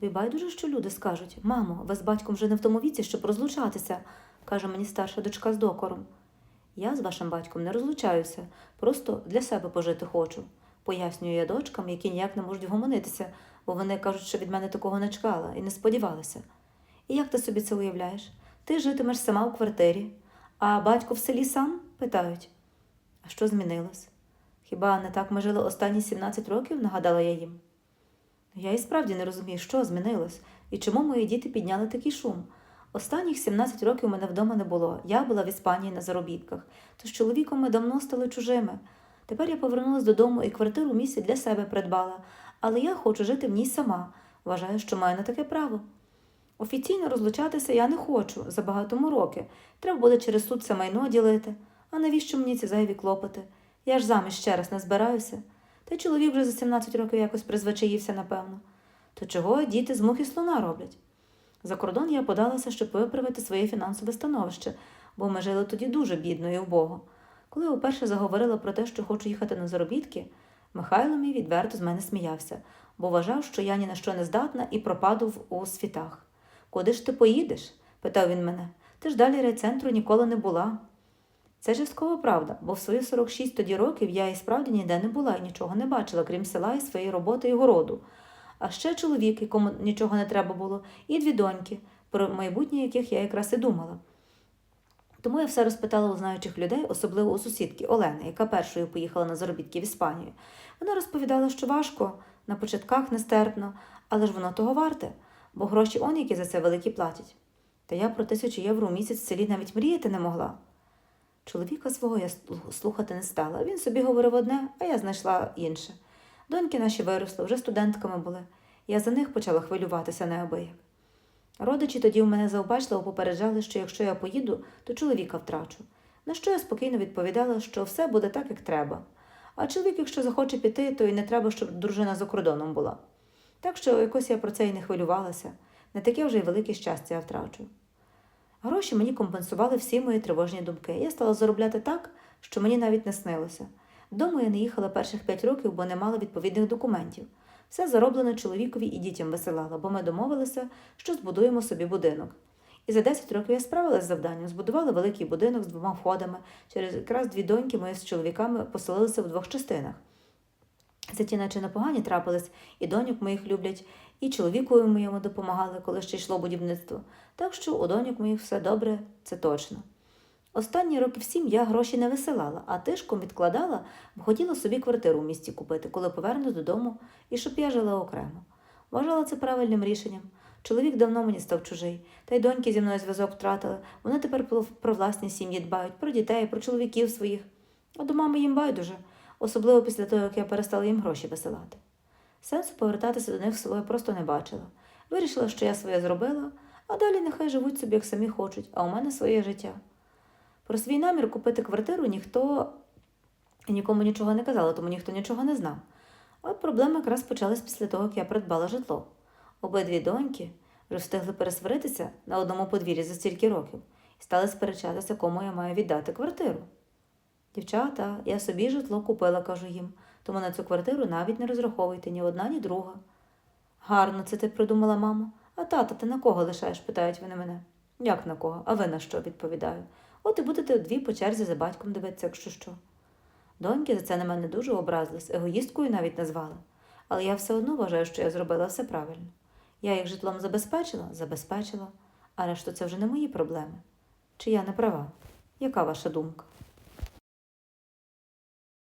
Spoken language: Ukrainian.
Тобі байдуже, що люди скажуть мамо, ви з батьком вже не в тому віці, щоб розлучатися, каже мені старша дочка з докором. Я з вашим батьком не розлучаюся, просто для себе пожити хочу, пояснюю я дочкам, які ніяк не можуть вгомонитися, бо вони кажуть, що від мене такого не чекала і не сподівалися. І як ти собі це уявляєш? Ти житимеш сама у квартирі, а батько в селі сам? питають. А що змінилось? Хіба не так ми жили останні 17 років, нагадала я їм. Я і справді не розумію, що змінилось і чому мої діти підняли такий шум. Останніх 17 років мене вдома не було. Я була в Іспанії на заробітках, то з чоловіком ми давно стали чужими. Тепер я повернулася додому і квартиру місті для себе придбала, але я хочу жити в ній сама. Вважаю, що маю на таке право. Офіційно розлучатися я не хочу за багатому роки. Треба буде через суд це майно ділити. А навіщо мені ці зайві клопоти? Я ж заміж ще раз не збираюся. Та чоловік вже за 17 років якось призвичаївся, напевно. То чого діти з мухи слона роблять? За кордон я подалася, щоб виправити своє фінансове становище, бо ми жили тоді дуже бідно і убого. Коли уперше заговорила про те, що хочу їхати на заробітки, Михайло мій відверто з мене сміявся, бо вважав, що я ні на що не здатна і пропаду в у світах. Куди ж ти поїдеш? питав він мене. Ти ж далі райцентру ніколи не була. Це жорсткова правда, бо в свої 46 тоді років я і справді ніде не була і нічого не бачила, крім села і своєї роботи і городу. А ще чоловік, якому нічого не треба було, і дві доньки, про майбутнє яких я якраз і думала. Тому я все розпитала у знаючих людей, особливо у сусідки Олени, яка першою поїхала на заробітки в Іспанію. Вона розповідала, що важко, на початках нестерпно, але ж воно того варте, бо гроші он які за це великі платять. Та я про тисячу євро у місяць в селі навіть мріяти не могла. Чоловіка свого я слухати не стала. Він собі говорив одне, а я знайшла інше. Доньки наші виросли, вже студентками були. Я за них почала хвилюватися неабияк. Родичі тоді в мене завбачливо попереджали, що якщо я поїду, то чоловіка втрачу. На що я спокійно відповідала, що все буде так, як треба. А чоловік, якщо захоче піти, то й не треба, щоб дружина за кордоном була. Так що якось я про це і не хвилювалася. Не таке вже й велике щастя я втрачу. Гроші мені компенсували всі мої тривожні думки. Я стала заробляти так, що мені навіть не снилося. Дому я не їхала перших п'ять років, бо не мала відповідних документів. Все зароблене чоловікові і дітям висилала, бо ми домовилися, що збудуємо собі будинок. І за 10 років я справилася з завданням, збудувала великий будинок з двома входами. Через якраз дві доньки мої з чоловіками поселилися в двох частинах. Це ті, наче непогані трапились, і доньок моїх люблять, і чоловікові моєму допомагали, коли ще йшло будівництво. Так що у доньок моїх все добре, це точно. Останні років сім я гроші не висилала, а тишком відкладала, бо хотіла собі квартиру в місті купити, коли повернусь додому, і щоб я жила окремо. Вважала це правильним рішенням. Чоловік давно мені став чужий, та й доньки зі мною зв'язок втратили. Вони тепер про власні сім'ї дбають, про дітей, про чоловіків своїх. А до мами їм байдуже, особливо після того, як я перестала їм гроші висилати. Сенсу повертатися до них я просто не бачила. Вирішила, що я своє зробила, а далі нехай живуть собі, як самі хочуть, а у мене своє життя. Про свій намір купити квартиру ніхто нікому нічого не казала, тому ніхто нічого не знав. От проблеми якраз почались після того, як я придбала житло. Обидві доньки вже встигли пересваритися на одному подвір'ї за стільки років і стали сперечатися, кому я маю віддати квартиру. Дівчата, я собі житло купила, кажу їм, тому на цю квартиру навіть не розраховуйте ні одна, ні друга. Гарно це ти придумала, мамо. А тата, ти на кого лишаєш? питають вони мене. Як на кого? А ви на що? відповідаю. От і будете дві по черзі за батьком дивитися, якщо що. Доньки за це на мене дуже образились, егоїсткою навіть назвали. Але я все одно вважаю, що я зробила все правильно. Я їх житлом забезпечила, забезпечила, а решту це вже не мої проблеми. Чи я не права? Яка ваша думка?